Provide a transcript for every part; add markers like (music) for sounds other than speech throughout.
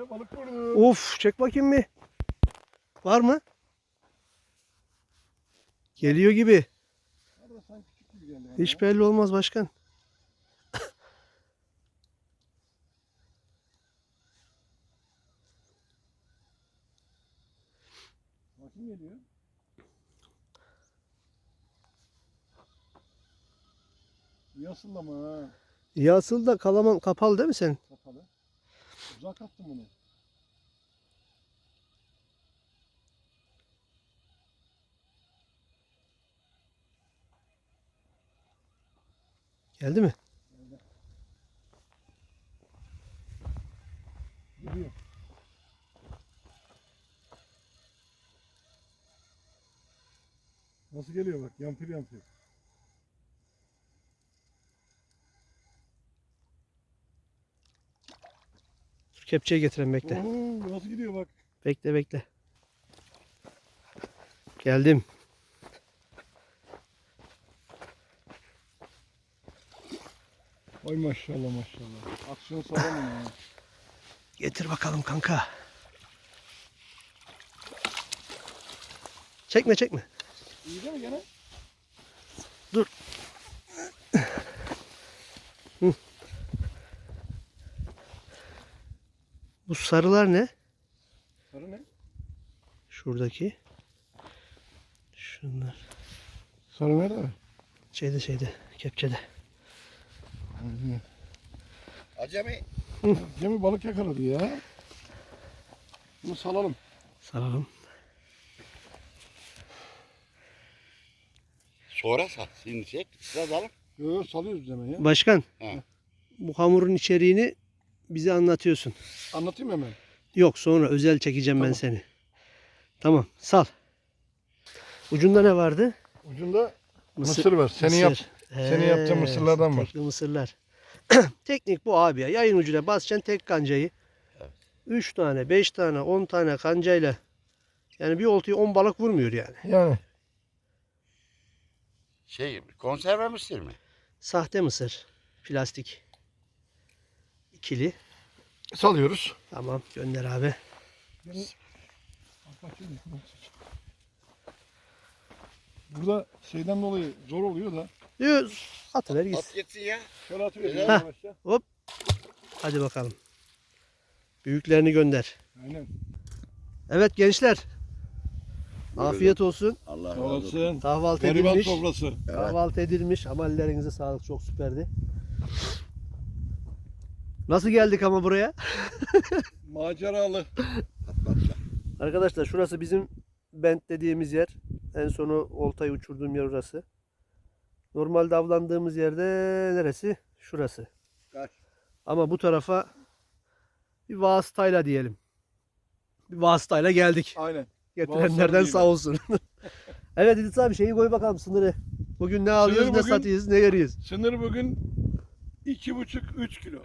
Balık vurdu. Of çek bakayım bir. Var mı? Geliyor gibi. Hiç belli olmaz başkan. Bakın geliyor. Yasın ama ha. Yasıl da kalaman kapalı değil mi sen? Kapalı. Uzak attım bunu. Geldi mi? Gidiyor. Nasıl geliyor bak yampir yampir. Dur kepçeyi bekle. Oo, nasıl gidiyor bak. Bekle bekle. Geldim. Ay maşallah maşallah. Aksiyon sağlam ya. Getir bakalım kanka. Çekme çekme. İyi değil mi gene? Bu sarılar ne? Sarı ne? Şuradaki. Şunlar. Sarı nerede? Şeyde şeyde kepçede. Acemi. Cemil balık yakaladı ya. Bunu salalım. Saralım. Sonra sat. Şimdi çek. Biraz alalım. Yok yok salıyoruz hemen ya. Başkan. He. Bu hamurun içeriğini bize anlatıyorsun. Anlatayım hemen. Yok sonra özel çekeceğim ben Tamam. seni. Tamam sal. Ucunda ne vardı? Ucunda mısır, var. Senin yap. senin yaptığın mısırlardan var. tekli mısırlar. (clears throat) Teknik bu abi ya. Yayın ucuna basacaksın tek kancayı. 3 tane, 5 tane, 10 tane kancayla yani bir oltaya 10 balık vurmuyor yani. Yani. Şey konserve mısır mı? Sahte mısır. Plastik. İkili. Salıyoruz. Tamam gönder abi. Burada şeyden dolayı zor oluyor da. Diyor, atıver At gitsin. gitsin ya. Şöyle atıvereyim Heh. yavaşça. Hadi bakalım. Büyüklerini gönder. Aynen. Evet gençler. Afiyet olsun. Allah razı olsun. Kahvaltı edilmiş. sofrası. Kahvaltı edilmiş. Amellerinize sağlık. Çok süperdi. Nasıl geldik ama buraya? Maceralı. Arkadaşlar şurası bizim bent dediğimiz yer. En sonu oltayı uçurduğum yer orası. Normalde avlandığımız yerde neresi? Şurası. Kaç? Ama bu tarafa bir vasıtayla diyelim. Bir vasıtayla geldik. Aynen. Getirenlerden sağ olsun. (laughs) evet İdris abi şeyi koy bakalım sınırı. Bugün ne alıyoruz ne bugün- satıyoruz ne veriyoruz. Sınır bugün 2,5-3 kilo.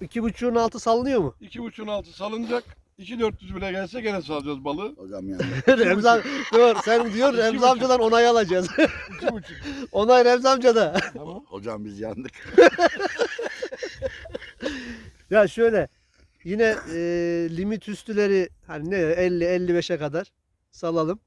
İki buçuğun altı salınıyor mu? 2,5'un altı salınacak. 2-400 bile gelse gene salacağız balığı. Hocam yani. (laughs) Remzi abi, dur sen diyor Remzi amcadan onay alacağız. 2,5. (laughs) onay Remzi amcada. tamam. Hocam biz yandık. (laughs) Ya şöyle yine e, limit üstüleri hani ne 50-55'e kadar salalım.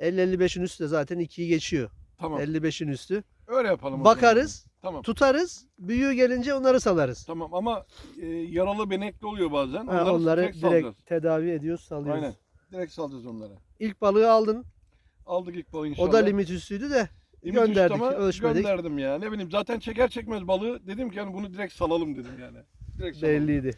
50-55'in üstü de zaten 2'yi geçiyor. Tamam. 55'in üstü. Öyle yapalım. o zaman. Bakarız, Tamam. tutarız. Büyüğü gelince onları salarız. Tamam ama e, yaralı benekli oluyor bazen. Ha, Onları, onları direkt, direkt, tedavi ediyoruz, salıyoruz. Aynen. Direkt salacağız onları. İlk balığı aldın. Aldık ilk balığı inşallah. O da limit üstüydü de Limit gönderdik, üstü ama ölçmedik. Gönderdim ya. Ne bileyim zaten çeker çekmez balığı dedim ki yani bunu direkt salalım dedim yani. Direkt salalım. belliydi.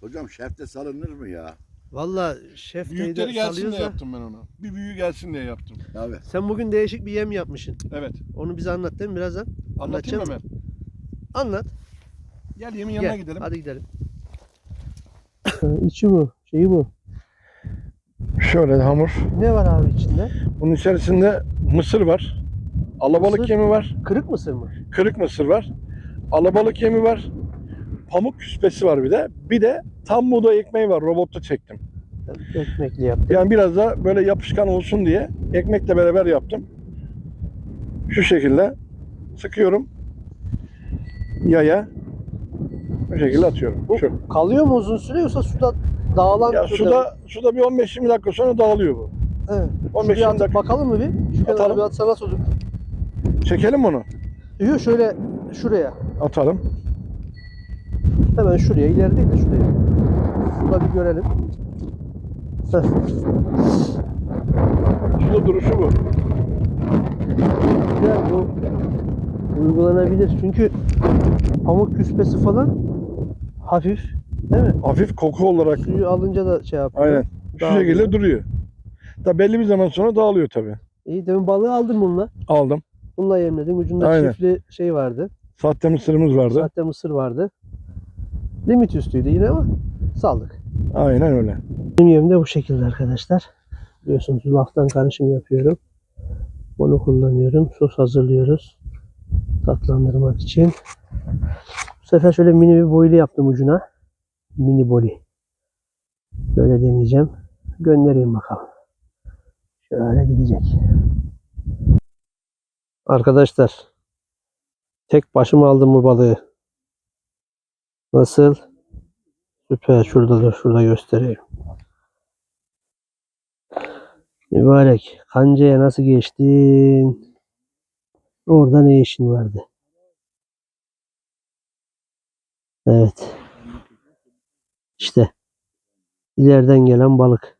Hocam şefte salınır mı ya? Valla şef Büyükleri teyze gelsin diye yaptım ben ona. Bir büyüğü gelsin diye yaptım. Abi. Sen bugün değişik bir yem yapmışsın. Evet. Onu bize anlat değil mi birazdan? Anlatayım Anlatacağım hemen. Anlat. Gel yemin yanına Gel, gidelim. Hadi gidelim. (coughs) İçi bu. Şeyi bu. Şöyle hamur. Ne var abi içinde? Bunun içerisinde mısır var. Alabalık Mısır? yemi var. Kırık mısır mı? Kırık mısır var. Alabalık yemi var. Pamuk küspesi var bir de. Bir de tam buğday ekmeği var. Robotta çektim. Ekmekli yaptım. Yani biraz da böyle yapışkan olsun diye ekmekle beraber yaptım. Şu şekilde sıkıyorum. Yaya. Bu şekilde atıyorum. Bu Şu. kalıyor mu uzun süre yoksa suda dağılan Ya türde suda suda bir 15-20 dakika sonra dağılıyor bu. Evet. 15 Şuraya atıp dakika. bakalım mı bir? Şu Atalım. bir atsa nasıl olur? Çekelim onu. Yok şöyle şuraya. Atalım. Hemen şuraya. ileri değil de şuraya. Şurada bir görelim. Heh. Suda duruşu bu. Güzel bu uygulanabilir. Çünkü pamuk küspesi falan hafif değil mi? Hafif koku olarak Suyu alınca da şey yapıyor. aynen. Şu Dağılıyor. şekilde duruyor. Da belli bir zaman sonra dağılıyor tabii. İyi demin balığı aldın bununla. Aldım. Bununla yemledin. Ucunda Aynen. çiftli şey vardı. Sahte mısırımız vardı. Sahte mısır vardı. Limit üstüydü yine ama saldık. Aynen öyle. Benim yemim de bu şekilde arkadaşlar. Biliyorsunuz laftan karışım yapıyorum. Bunu kullanıyorum. Sos hazırlıyoruz. Tatlandırmak için. Bu sefer şöyle mini bir boylu yaptım ucuna. Mini boli. Böyle deneyeceğim. Göndereyim bakalım. Şöyle gidecek. Arkadaşlar. Tek başıma aldım bu balığı. Nasıl? Süper. Şurada da şurada göstereyim. Mübarek. Kancaya nasıl geçtin? Orada ne işin vardı? Evet. İşte. ileriden gelen balık.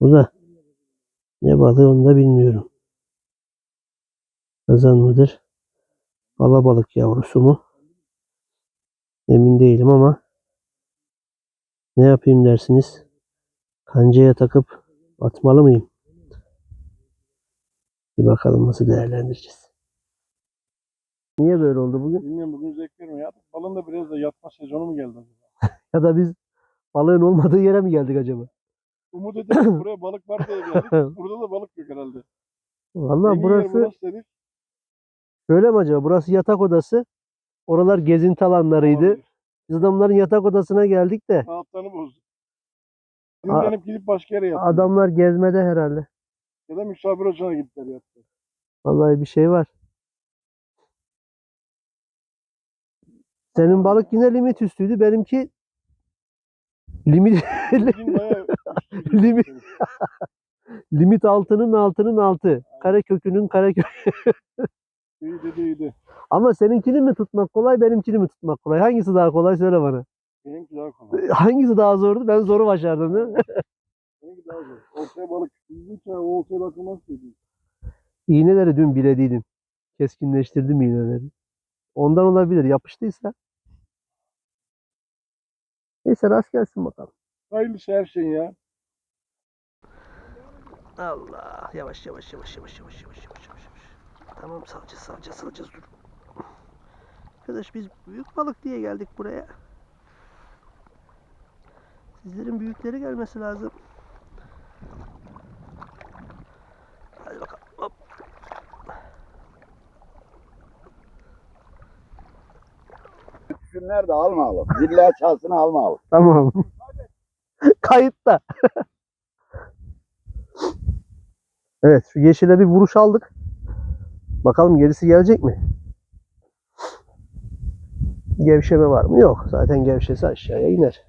Bu da ne balığı onu da bilmiyorum. Kazan mıdır? Alabalık yavrusu mu? Emin değilim ama ne yapayım dersiniz? Kancaya takıp atmalı mıyım? Bir bakalım nasıl değerlendireceğiz. Niye böyle oldu bugün? Bilmiyorum bugün zevk vermiyor. Ya, balın da biraz da yatma sezonu mu geldi acaba? (laughs) Ya da biz balığın olmadığı yere mi geldik acaba? Umut edelim (coughs) buraya balık var diye geldik. (laughs) Burada da balık yok herhalde. Vallahi Engin yer burası burası dedik. şöyle mi acaba? Burası yatak odası. Oralar gezinti alanlarıydı. Olabilir. Biz adamların yatak odasına geldik de Saatlerini bozdu. A- Dinlenip gidip başka yere yattılar. adamlar gezmede herhalde. Ya da misafir ocağına gittiler yattı. Vallahi bir şey var. Senin balık yine limit üstüydü. Benimki limit. (laughs) Limit. limit altının altının altı. Kare kökünün kare kök. İyi dedi iyiydi. Ama seninkini mi tutmak kolay, benimkini mi tutmak kolay? Hangisi daha kolay söyle bana. Benimki daha kolay. Hangisi daha zordu? Ben zoru başardım değil mi? (laughs) Benimki daha zor. Ortaya balık. Çay o ortaya bakılmaz dedi. İğneleri dün bilediydim. Keskinleştirdim iğneleri. Ondan olabilir. Yapıştıysa. Neyse rast gelsin bakalım. Hayırlısı her şey ya. Allah. Yavaş yavaş yavaş yavaş yavaş yavaş yavaş yavaş. yavaş. Tamam salacağız salacağız salacağız dur. Arkadaş biz büyük balık diye geldik buraya. Sizlerin büyükleri gelmesi lazım. Hadi bakalım. Hop. Şunlar da alma alıp. Zilla çalsın alma alıp. Tamam. (laughs) Kayıtta. evet şu yeşile bir vuruş aldık. Bakalım gerisi gelecek mi? Gevşeme var mı? Yok. Zaten gevşese aşağıya iner.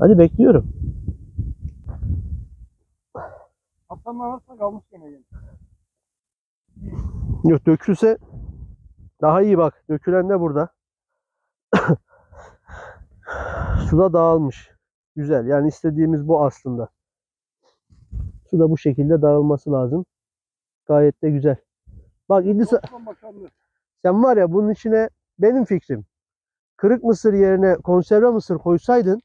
Hadi bekliyorum. Kaptanın arasında kalmış gene. Yok dökülse daha iyi bak. Dökülen de burada. (coughs) Suda dağılmış. Güzel. Yani istediğimiz bu aslında. Suda bu şekilde dağılması lazım. Gayet de güzel. Bak İdris sen var ya bunun içine benim fikrim. Kırık mısır yerine konserve mısır koysaydın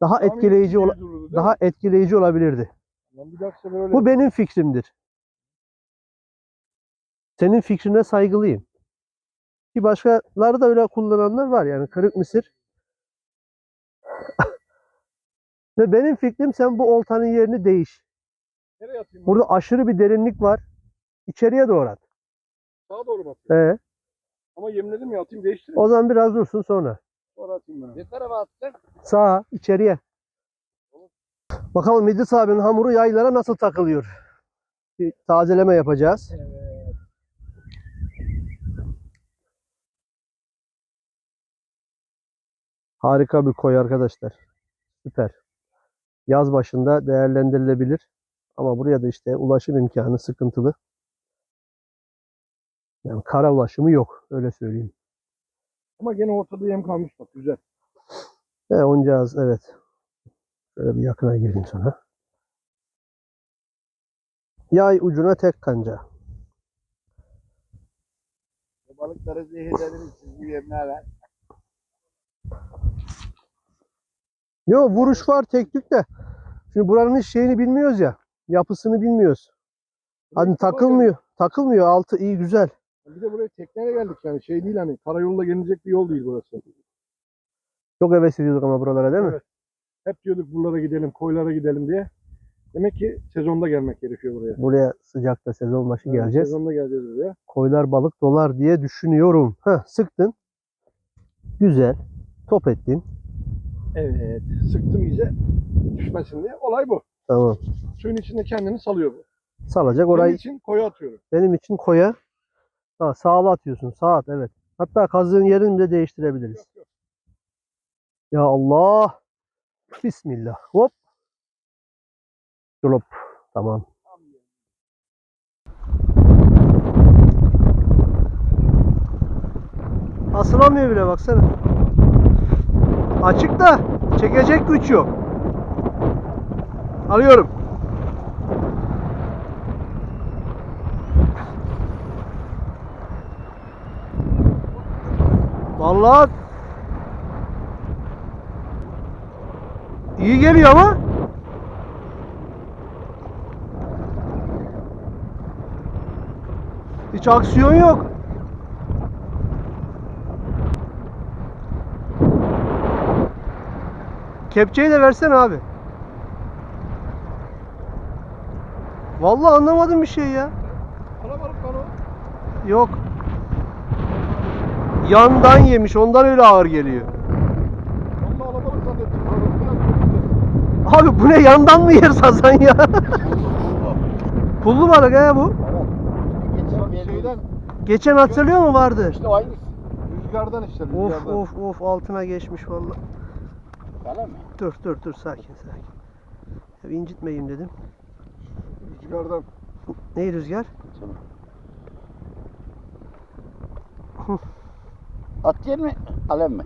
daha etkileyici ola- dururdu, daha etkileyici olabilirdi. Lan bir sefer öyle Bu benim fikrimdir. Senin fikrine saygılıyım. Ki başkaları da öyle kullananlar var yani kırık mısır. (laughs) Ve benim fikrim sen bu oltanın yerini değiş. Nereye atayım? Burada aşırı bir derinlik var. İçeriye doğru at. Sağa doğru mu atayım? Ee, Ama yemledim ya atayım değiştireyim. o zaman biraz dursun sonra. Sonra atayım ben. Ne tarafa attın? Sağa, içeriye. Bakalım İdris abinin hamuru yaylara nasıl takılıyor. Bir tazeleme yapacağız. Harika bir koy arkadaşlar. Süper. Yaz başında değerlendirilebilir. Ama buraya da işte ulaşım imkanı sıkıntılı. Yani kara ulaşımı yok. Öyle söyleyeyim. Ama gene ortada yem kalmış bak güzel. Ve oncağız evet. Şöyle bir yakına gireyim sana. Yay ucuna tek kanca. Balıkları zehirlediniz siz bu yemlerle. Yo vuruş var teknik de. Şimdi buranın hiç şeyini bilmiyoruz ya. Yapısını bilmiyoruz. Hani takılmıyor. Takılmıyor. Altı iyi güzel. Bir de buraya tekneyle geldik yani şey değil hani karayoluyla gelinecek bir yol değil burası. Çok heves ediyorduk ama buralara değil mi? Evet. Hep diyorduk buralara gidelim, koylara gidelim diye. Demek ki sezonda gelmek gerekiyor buraya. Buraya sıcakta sezon başı Evet, geleceğiz. Sezonda geleceğiz buraya. Koylar balık dolar diye düşünüyorum. Heh, sıktın. Güzel. Top ettin. Evet. Sıktım iyice düşmesin diye. Olay bu. Tamam. Suyun içinde kendini salıyor bu. Salacak Benim orayı için koya atıyorum. benim için koya. Ha, sağla atıyorsun. Sağ at evet. Hatta kazdığın yerini bile değiştirebiliriz. Yok, yok. Ya Allah. Bismillah. Hop. Drop. Tamam. Asılamıyor bile baksana. Açık da çekecek güç yok. Alıyorum. Vallahi iyi geliyor ama hiç aksiyon yok. Kepçeyi de versene abi. Vallahi anlamadım bir şey ya. Alabalık var o. Yok. Yandan yemiş ondan öyle ağır geliyor. Alabalık zannettim. Abi bu ne yandan mı yer sazan ya? (laughs) Pullu balık he bu. Evet. Şeyden, Geçen hatırlıyor mu vardı? İşte o aynısı. rüzgardan işte Of rüzgardan. of of altına geçmiş vallahi. Sana mı? Dur dur dur sakin sakin. Ya incitmeyeyim dedim. Rüzgardan. Ne rüzgar? At yer mi? Alem mi?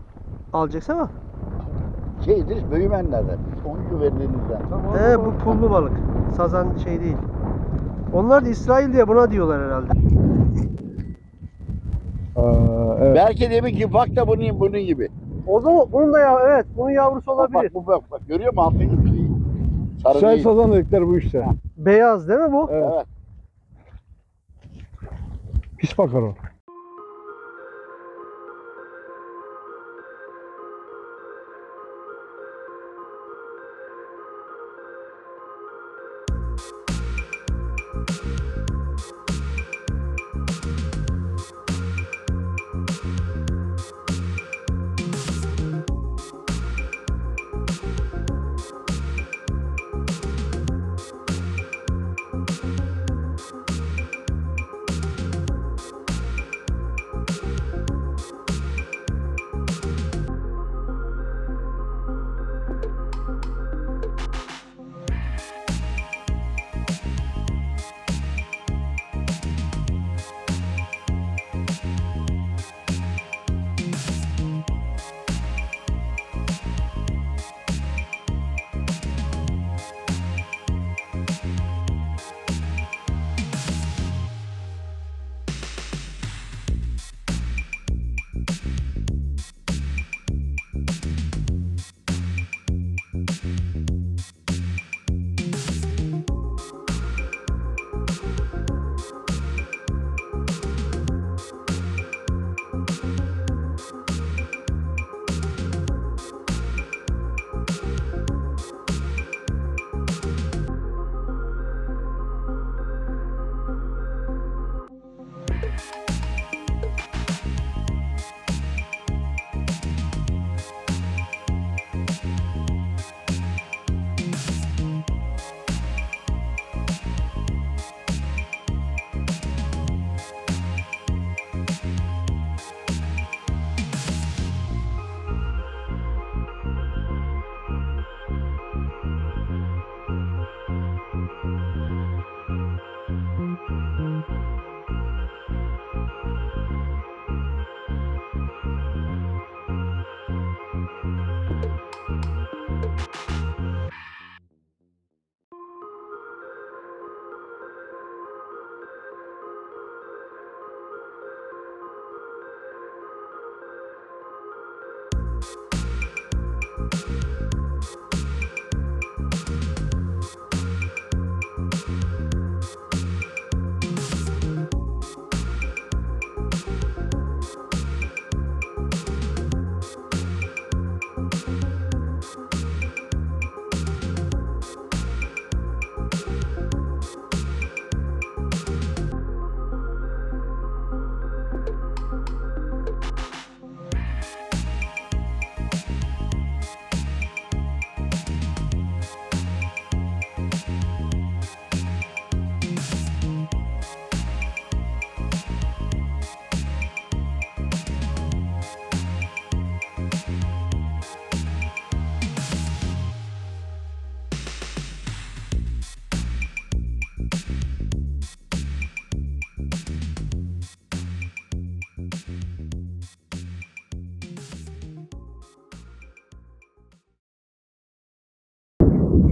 Alacaksan al. Şeydir, büyümenlerden. Son güvenliğinizden. Tamam. He bu pullu balık. Sazan şey değil. Onlar da İsrail diye buna diyorlar herhalde. Aa, evet. Belki demek ki bak da bunun, bunun gibi. O zaman bunun da ya evet bunun yavrusu Bak, olabilir. bak, bu bak, bak. Görüyor musun altın gibi şeyi? Sarı Çay değil. sazan dedikleri bu işte. Beyaz değil mi bu? Evet. Evet. Pis bakar o.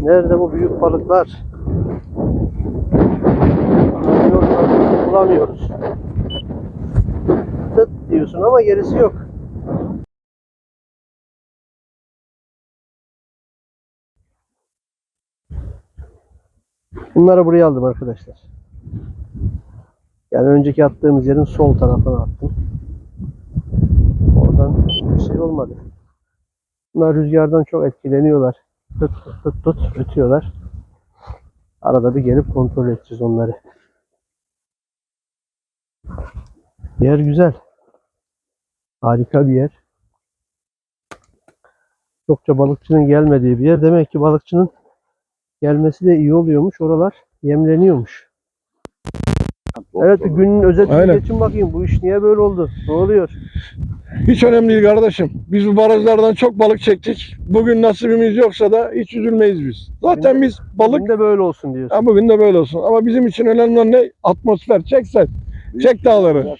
Nerede bu büyük balıklar? Bulamıyoruz. Tıt diyorsun ama gerisi yok. Bunları buraya aldım arkadaşlar. Yani önceki attığımız yerin sol tarafına attım. Oradan bir şey olmadı. Bunlar rüzgardan çok etkileniyorlar. Tut tut tut tut ötüyorlar. Arada bir gelip kontrol edeceğiz onları. Yer güzel. Harika bir yer. Çokça balıkçının gelmediği bir yer. Demek ki balıkçının gelmesi de iyi oluyormuş. Oralar yemleniyormuş. Evet günün özetini Aynen. geçin bakayım. Bu iş niye böyle oldu? Ne oluyor? Hiç önemli değil kardeşim. Biz bu barajlardan çok balık çektik. Bugün nasibimiz yoksa da hiç üzülmeyiz biz. Zaten biz balık Bugün de böyle olsun diyorsun. Ha, bugün de böyle olsun. Ama bizim için önemli olan ne? Atmosfer. Çek sen. Çek dağları.